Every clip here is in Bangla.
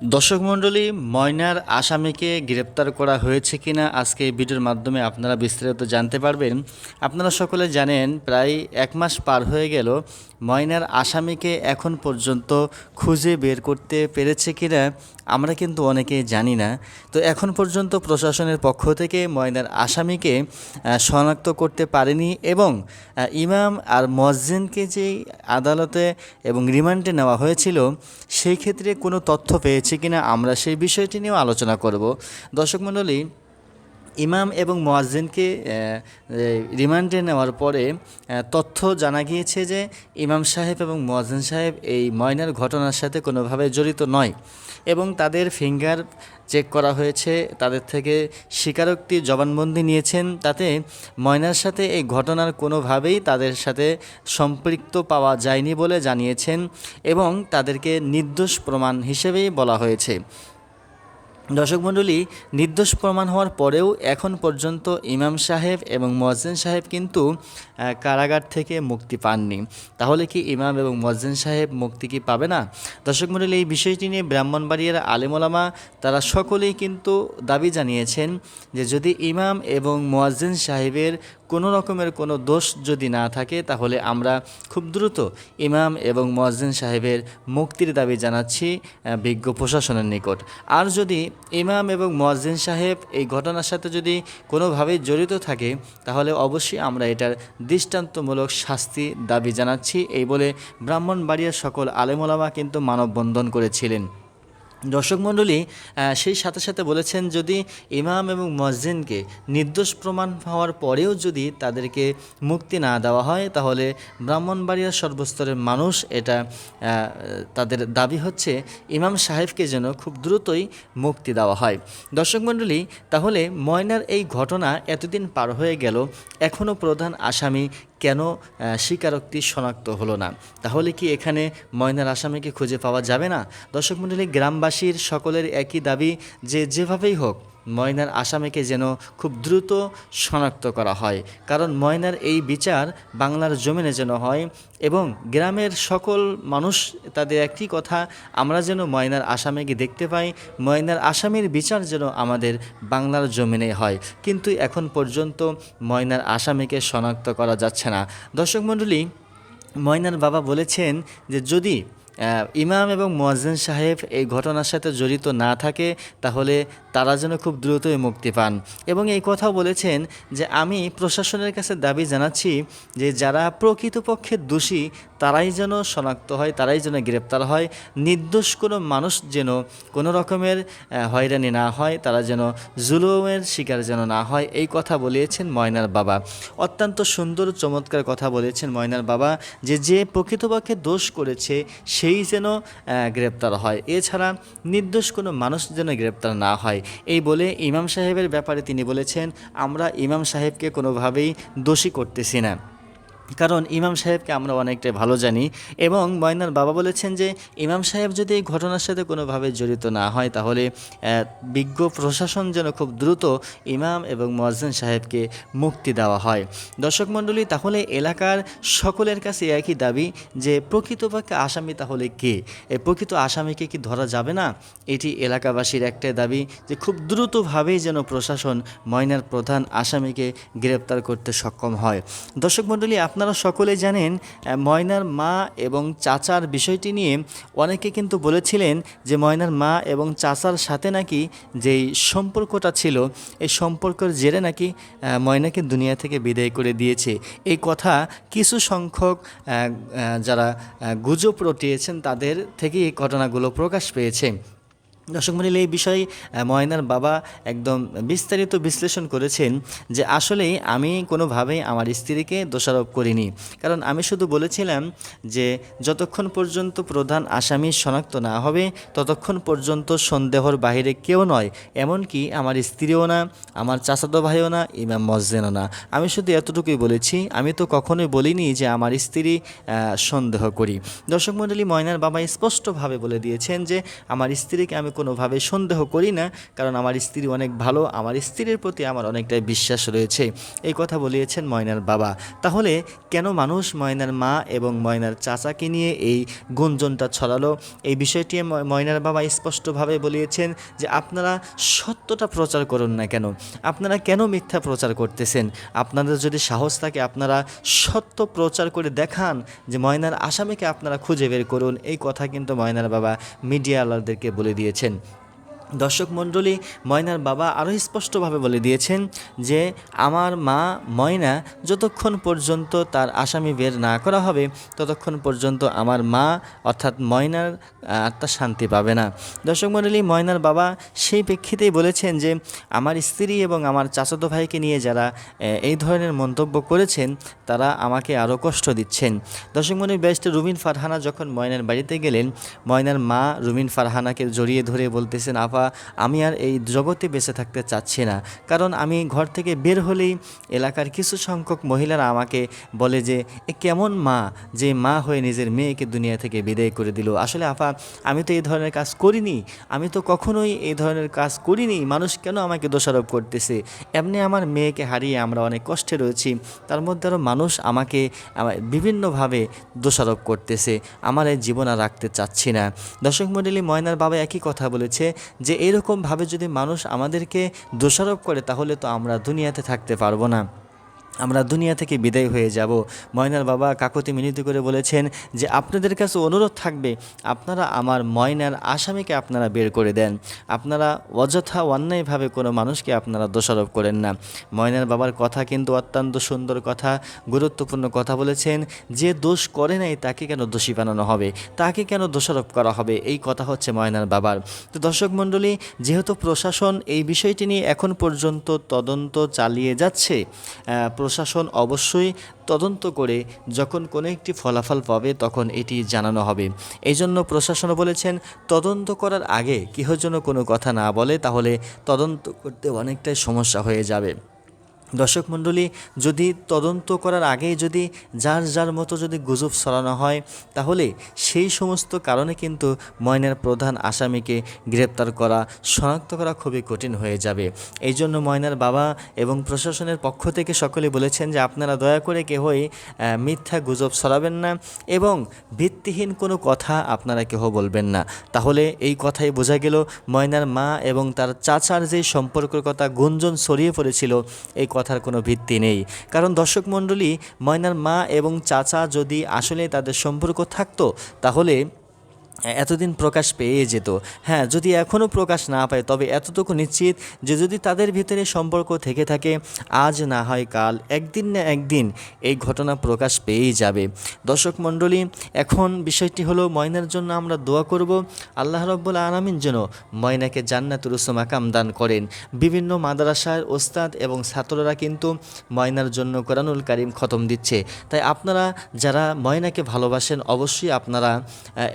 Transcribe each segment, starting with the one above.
দর্শক মণ্ডলী, ময়নার আসামিকে গ্রেপ্তার করা হয়েছে কিনা আজকে এই ভিডিওর মাধ্যমে আপনারা বিস্তারিত জানতে পারবেন। আপনারা সকলে জানেন, প্রায় এক মাস পার হয়ে গেল, ময়নার আসামিকে এখন পর্যন্ত খুঁজে বের করতে পেরেছে কিনা। আমরা কিন্তু অনেকেই জানি না। তো এখন পর্যন্ত প্রশাসনের পক্ষ থেকে ময়নার আসামিকে শনাক্ত করতে পারেনি এবং ইমাম আর মসজিনকে যে আদালতে এবং রিমান্ডে নেওয়া হয়েছিল, সেই ক্ষেত্রে কোনো তথ্য পেয়েছে কিনা আমরা সেই বিষয়টি নিয়েও আলোচনা করব। দর্শক মণ্ডলী ইমাম এবং মোয়াজ্জিনকে রিমান্ডে নেওয়ার পরে তথ্য জানা গিয়েছে যে ইমাম সাহেব এবং মোয়াজ্জিন সাহেব এই ময়নার ঘটনার সাথে কোনোভাবে জড়িত নয় এবং তাদের ফিঙ্গার চেক করা হয়েছে, তাদের থেকে স্বীকারোক্তি জবানবন্দি নিয়েছেন, তাতে ময়নার সাথে এই ঘটনার কোনোভাবেই তাদের সাথে সম্পৃক্ত পাওয়া যায়নি বলে জানিয়েছেন এবং তাদেরকে নির্দোষ প্রমাণ হিসেবেই বলা হয়েছে। দর্শক মণ্ডলী, নির্দোষ প্রমাণ হওয়ার পরেও এখন পর্যন্ত ইমাম সাহেব এবং মজেন সাহেব কিন্তু কারাগার থেকে মুক্তি পাননি। তাহলে কি ইমাম এবং মজেন সাহেব মুক্তি কি পাবে না? দর্শক মণ্ডলী, এই বিষয়টি নিয়ে ব্রাহ্মণবাড়িয়ার আলেমলামা, তারা সকলেই কিন্তু দাবি জানিয়েছেন যে যদি ইমাম এবং মোয়াজ্জেন সাহেবের কোনো রকমের কোনো দোষ যদি না থাকে, তাহলে আমরা খুব দ্রুত ইমাম এবং মোয়াজ্জিন সাহেবের মুক্তির দাবি জানাচ্ছি বিজ্ঞ প্রশাসনের নিকট। আর যদি ইমাম এবং মোয়াজ্জিন সাহেব এই ঘটনার সাথে যদি কোনোভাবেই জড়িত থাকে, তাহলে অবশ্যই আমরা এটার দৃষ্টান্তমূলক শাস্তি দাবি জানাচ্ছি। এই বলে ব্রাহ্মণবাড়িয়ার সকল আলেমোলামা কিন্তু মানববন্ধন করেছিলেন। দর্শক মণ্ডলী সেই সাথে সাথে বলেছেন যদি ইমাম এবং মসজিদকে নির্দোষ প্রমাণ হওয়ার পরেও যদি তাদেরকে মুক্তি না দেওয়া হয়, তাহলে ব্রাহ্মণবাড়িয়ার সর্বস্তরের মানুষ এটা তাদের দাবি হচ্ছে ইমাম সাহেবকে যেন খুব দ্রুতই মুক্তি দেওয়া হয়। দর্শক মণ্ডলী, তাহলে ময়নার এই ঘটনা এতদিন পার হয়ে গেল এখনও প্রধান আসামি কেন স্বীকারোক্তি শনাক্ত হলো না? তাহলে কি এখানে ময়নার আসামিকে খুঁজে পাওয়া যাবে না? দর্শক মণ্ডলী, গ্রামবাসীর সকলের একই দাবি যে যেভাবেই হোক ময়নার আসামিকে যেন খুব দ্রুত শনাক্ত করা হয়। কারণ ময়নার এই বিচার বাংলার জমিনে যেন হয় এবং গ্রামের সকল মানুষ তাদের একটি কথা, আমরা যেন ময়নার আসামিকে দেখতে পাই, ময়নার আসামির বিচার যেন আমাদের বাংলার জমিনে হয়। কিন্তু এখন পর্যন্ত ময়নার আসামিকে শনাক্ত করা যাচ্ছে না। দর্শক মণ্ডলী, ময়নার বাবা বলেছেন যে যদি ইমাম এবং মোয়াজ্জেন সাহেব এই ঘটনার সাথে জড়িত না থাকে, তাহলে তারা যেন খুব দ্রুতই মুক্তি পান। এবং এই কথাও বলেছেন যে আমি প্রশাসনের কাছে দাবি জানাচ্ছি যে যারা প্রকৃতপক্ষে দোষী, তারাই যেন শনাক্ত হয়, তারাই যেন গ্রেপ্তার হয়। নির্দোষ কোনো মানুষ যেন কোনো রকমের হয়রানি না হয়, তারা যেন জুলুমের শিকার যেন না হয়, এই কথা বলিয়েছেন ময়নার বাবা। অত্যন্ত সুন্দর, চমৎকার কথা বলেছেন ময়নার বাবা যে যে প্রকৃতপক্ষে দোষ করেছে, সেই যেন গ্রেপ্তার হয়। এছাড়া নির্দোষ কোনো মানুষ যেন গ্রেপ্তার না হয়। এই বলে ইমাম সাহেবের ব্যাপারে তিনি বলেছেন আমরা ইমাম সাহেবকে কোনোভাবেই দোষী করতেছি না। কারণ ইমাম সাহেবকে আমরা অনেকটাই ভালো জানি এবং ময়নার বাবা বলেছেন যে ইমাম সাহেব যদি এই ঘটনার সাথে কোনোভাবে জড়িত না হয়, তাহলে বিজ্ঞ প্রশাসন যেন খুব দ্রুত ইমাম এবং মোয়াজ্জেন সাহেবকে মুক্তি দেওয়া হয়। দর্শক মণ্ডলী, তাহলে এলাকার সকলের কাছে একই দাবি যে প্রকৃতপক্ষে আসামি তাহলে কে? এই প্রকৃত আসামিকে কি ধরা যাবে না? এটি এলাকাবাসীর একটাই দাবি যে খুব দ্রুতভাবেই যেন প্রশাসন ময়নার প্রধান আসামিকে গ্রেপ্তার করতে সক্ষম হয়। দর্শক মণ্ডলী আপনারা সকলে জানেন ময়নার মা এবং চাচার বিষয়টি নিয়ে অনেকে কিন্তু বলেছিলেন যে ময়নার মা এবং চাচার সাথে নাকি যেই সম্পর্কটা ছিল, এই সম্পর্কের জেরে নাকি ময়নাকে দুনিয়া থেকে বিদায় করে দিয়েছে। এই কথা কিছু সংখ্যক যারা গুজব রটিয়েছেন তাদের থেকে এই ঘটনাগুলো প্রকাশ পেয়েছে। দর্শক মন্ডলী, এই বিষয়ে ময়নার বাবা একদম বিস্তারিত বিশ্লেষণ করেছেন যে আসলেই আমি কোনোভাবেই আমার স্ত্রীকে দোষারোপ করিনি। কারণ আমি শুধু বলেছিলাম যে যতক্ষণ পর্যন্ত প্রধান আসামি শনাক্ত না হবে, ততক্ষণ পর্যন্ত সন্দেহর বাইরে কেউ নয়, এমনকি আমার স্ত্রীও না, আমার চাচাতো ভাইও না, ইমাম মসজেনও না। আমি শুধু এতটুকুই বলেছি, আমি তো কখনোই বলিনি যে আমার স্ত্রী সন্দেহ করি। দর্শক মণ্ডলী ময়নার বাবা স্পষ্টভাবে বলে দিয়েছেন যে আমার স্ত্রীকে আমি কোনোভাবে সন্দেহ করি না, কারণ আমার স্ত্রী অনেক ভালো, আমার স্ত্রীর প্রতি আমার অনেকটাই বিশ্বাস রয়েছে। এই কথা বলিয়েছেন ময়নার বাবা। তাহলে কেন মানুষ ময়নার মা এবং ময়নার চাচাকে নিয়ে এই গুঞ্জনটা ছড়ালো? এই বিষয়টি ময়নার বাবা স্পষ্টভাবে বলিয়েছেন যে আপনারা সত্যটা প্রচার করুন না কেন? আপনারা কেন মিথ্যা প্রচার করতেছেন? আপনাদের যদি সাহস থাকে, আপনারা সত্য প্রচার করে দেখান যে ময়নার আসামিকে আপনারা খুঁজে বের করুন। এই কথা কিন্তু ময়নার বাবা মিডিয়াওয়ালাদেরকে বলে দিয়েছেন। question দর্শক মণ্ডলী, ময়নার বাবা আরও স্পষ্টভাবে বলে দিয়েছেন যে, আমার মা ময়না যতক্ষণ পর্যন্ত তার আসামি বের না করা হবে, ততক্ষণ পর্যন্ত আমার মা, অর্থাৎ ময়নার আত্মা শান্তি পাবে না। দর্শক মণ্ডলী, ময়নার বাবা সেই প্রেক্ষিতেই বলেছেন যে, আমার স্ত্রী এবং আমার চাচাতো ভাইকে নিয়ে যারা এই ধরনের মন্তব্য করেছেন, তারা আমাকে আরও কষ্ট দিচ্ছেন। দর্শক মণ্ডলী, ব্যারিস্টার রুমিন ফারহানা যখন ময়নার বাড়িতে গেলেন, ময়নার মা রুমিন ফারহানাকে জড়িয়ে ধরে বলতেছেন, আপা আমি আর এই জগতে বেঁচে থাকতে চাচ্ছি না। কারণ আমি ঘর থেকে বের হলেই এলাকার কিছু সংখ্যক মহিলারা আমাকে বলে যে, এ কেমন মা? যে মা হয়ে নিজের মেয়েকে দুনিয়া থেকে বিদায় করে দিল। আসলে আপা, আমি তো এই ধরনের কাজ করিনি। আমি তো কখনোই এই ধরনের কাজ করিনি। মানুষ কেন আমাকে দোষারোপ করতেছে? এমনি আমার মেয়েকে হারিয়ে আমরা অনেক কষ্টে রয়েছি। তার মধ্যে আরও মানুষ আমাকে আমা- বিভিন্নভাবে দোষারোপ করতেছে। আমার এই জীবন আর রাখতে চাচ্ছি না। দর্শক মণ্ডলী, ময়নার বাবা একই কথা বলেছে যে এরকমভাবে যদি মানুষ আমাদেরকে দোষারোপ করে তাহলে তো আমরা দুনিয়াতে থাকতে পারব না। আমরা দুনিয়া থেকে বিদায় হয়ে যাব। ময়নার বাবা কাকতি মিনতি করে বলেছেন যে, আপনাদের কাছে অনুরোধ থাকবে, আপনারা আমার ময়নার আসামিকে আপনারা বের করে দেন। আপনারা অযথা অন্যায়ভাবে কোনো মানুষকে আপনারা দোষারোপ করেন না। ময়নার বাবার কথা কিন্তু অত্যন্ত সুন্দর কথা, গুরুত্বপূর্ণ কথা বলেছেন। যে দোষ করে নাই, তাকে কেন দোষী বানানো হবে? তাকে কেন দোষারোপ করা হবে? এই কথা হচ্ছে ময়নার বাবার। তো দর্শক মণ্ডলী, যেহেতু প্রশাসন এই বিষয়টি নিয়ে এখন পর্যন্ত তদন্ত চালিয়ে যাচ্ছে প্রশাসন অবশ্যই তদন্ত করে যখন কোনো একটি ফলাফল পাবে তখন এটি জানানো হবে। এই জন্য প্রশাসনও বলেছেন, তদন্ত করার আগে কেহ যেন কোনো কথা না বলে তাহলে তদন্ত করতে অনেকটাই সমস্যা হয়ে যাবে। দর্শক মণ্ডলী, যদি তদন্ত করার আগেই যদি যার যার মতো যদি গুজব ছড়ানো হয়, তাহলে সেই সমস্ত কারণে কিন্তু ময়নার প্রধান আসামিকে গ্রেপ্তার করা, শনাক্ত করা খুবই কঠিন হয়ে যাবে। এই জন্য ময়নার বাবা এবং প্রশাসনের পক্ষ থেকে সকলে বলেছেন যে, আপনারা দয়া করে কেহই মিথ্যা গুজব ছড়াবেন না এবং ভিত্তিহীন কোনো কথা আপনারা কেহ বলবেন না। তাহলে এই কথাই বোঝা গেল ময়নার মা এবং তার চাচার যে সম্পর্কের কথা গুঞ্জন ছড়িয়ে পড়েছিল, এই কথার কোনো ভিত্তি নেই। কারণ দর্শক মণ্ডলী ময়নার মা এবং চাচা যদি আসলে তাদের সম্পর্ক থাকতো, তাহলে এতদিন প্রকাশ পেয়ে যেত। হ্যাঁ যদি এখনও প্রকাশ না পায়, তবে এতটুকু নিশ্চিত যে যদি তাদের ভিতরে সম্পর্ক থেকে থাকে, আজ না হয় কাল, একদিন না একদিন এই ঘটনা প্রকাশ পেয়েই যাবে। দর্শক মণ্ডলী, এখন বিষয়টি হলো ময়নার জন্য আমরা দোয়া করব, আল্লাহ রব্বুল আলমিন যেন ময়নাকে জান্নাতুল মাকাম দান করেন। বিভিন্ন মাদ্রাসার ওস্তাদ এবং ছাত্ররা কিন্তু ময়নার জন্য কোরআনুল কারিম খতম দিচ্ছে। তাই আপনারা যারা ময়নাকে ভালোবাসেন, অবশ্যই আপনারা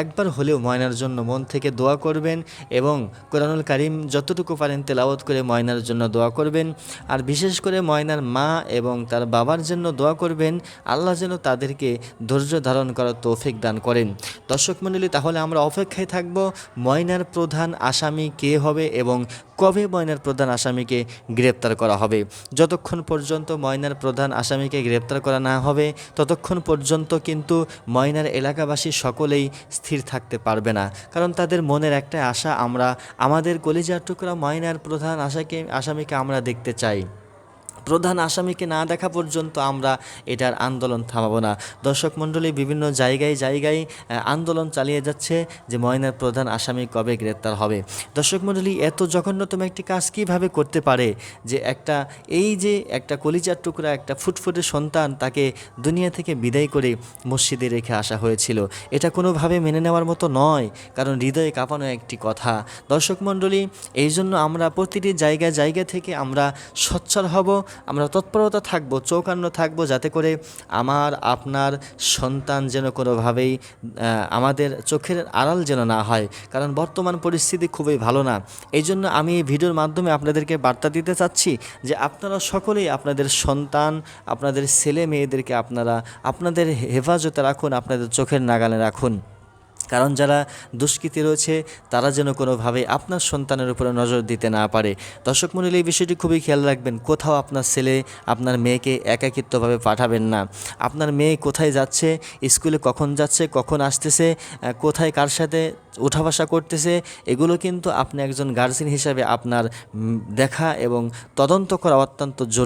একবার হলেও ময়নার জন্য মন থেকে দোয়া করবেন এবং কোরআনুল কারিম যতটুকু পারেন তেলাওয়াত করে ময়নার জন্য দোয়া করবেন। আর বিশেষ করে ময়নার মা এবং তার বাবার জন্য দোয়া করবেন। আল্লাহ যেন তাদেরকে ধৈর্য ধারণ করার তৌফিক দান করেন। দর্শক মণ্ডলী, তাহলে আমরা অপেক্ষায় থাকব ময়নার প্রধান আসামি কে হবে এবং কবে ময়নার প্রধান আসামিকে গ্রেপ্তার করা হবে? যতক্ষণ পর্যন্ত ময়নার প্রধান আসামিকে গ্রেপ্তার করা না হবে, ততক্ষণ পর্যন্ত কিন্তু ময়নার এলাকাবাসী সকলেই স্থির থাকতে পারবে না। কারণ তাদের মনের একটা আশা, আমরা, আমাদের কলিজার টুকরা ময়নার প্রধান আশাকে, আসামিকে আমরা দেখতে চাই। প্রধান আসামিকে না দেখা পর্যন্ত আমরা এটার আন্দোলন থামাবো না। দর্শক মণ্ডলী, বিভিন্ন জায়গায় জায়গায় আন্দোলন চালিয়ে যাচ্ছে যে ময়নার প্রধান আসামি কবে গ্রেপ্তার হবে। দর্শক মণ্ডলী, এত জঘন্যতম একটি কাজ কীভাবে করতে পারে যে একটা, এই যে একটা কলিজার টুকরা, একটা ফুটফুটে সন্তান তাকে দুনিয়া থেকে বিদায় করে মসজিদে রেখে আসা হয়েছিল? এটা কোনোভাবে মেনে নেওয়ার মতো নয়, কারণ হৃদয়ে কাঁপানো একটি কথা। দর্শক মণ্ডলী এই জন্য আমরা প্রতিটি জায়গা জায়গা থেকে আমরা সচ্ছল হব আমরা তৎপরতা থাকব, চৌকান্ন থাকব যাতে করে আমার, আপনার সন্তান যেন কোনোভাবেই আমাদের চোখের আড়াল যেন না হয়। কারণ বর্তমান পরিস্থিতি খুবই ভালো না। এই জন্য আমি এই ভিডিওর মাধ্যমে আপনাদেরকে বার্তা দিতে চাচ্ছি যে আপনারা সকলেই আপনাদের সন্তান, আপনাদের ছেলে মেয়েদেরকে আপনারা, আপনাদের হেফাজতে রাখুন, আপনাদের চোখের নাগালে রাখুন। কারণ যারা দুষ্কৃতী রয়েছে, তারা যেন কোনোভাবে আপনার সন্তানের উপরে নজর দিতে না পারে। দর্শক মণ্ডলী, এই বিষয়টি খুবই খেয়াল রাখবেন, কোথাও আপনার ছেলে আপনার মেয়েকে একাকিত্বভাবে পাঠাবেন না। আপনার মেয়ে কোথায় যাচ্ছে, স্কুলে কখন যাচ্ছে, কখন আসতেছে কোথায় কার সাথে উঠা বসা করতেছে, এগুলো কিন্তু আপনি একজন গার্জেন হিসাবে আপনার দেখা এবং তদন্ত করা অত্যন্ত জরুরি।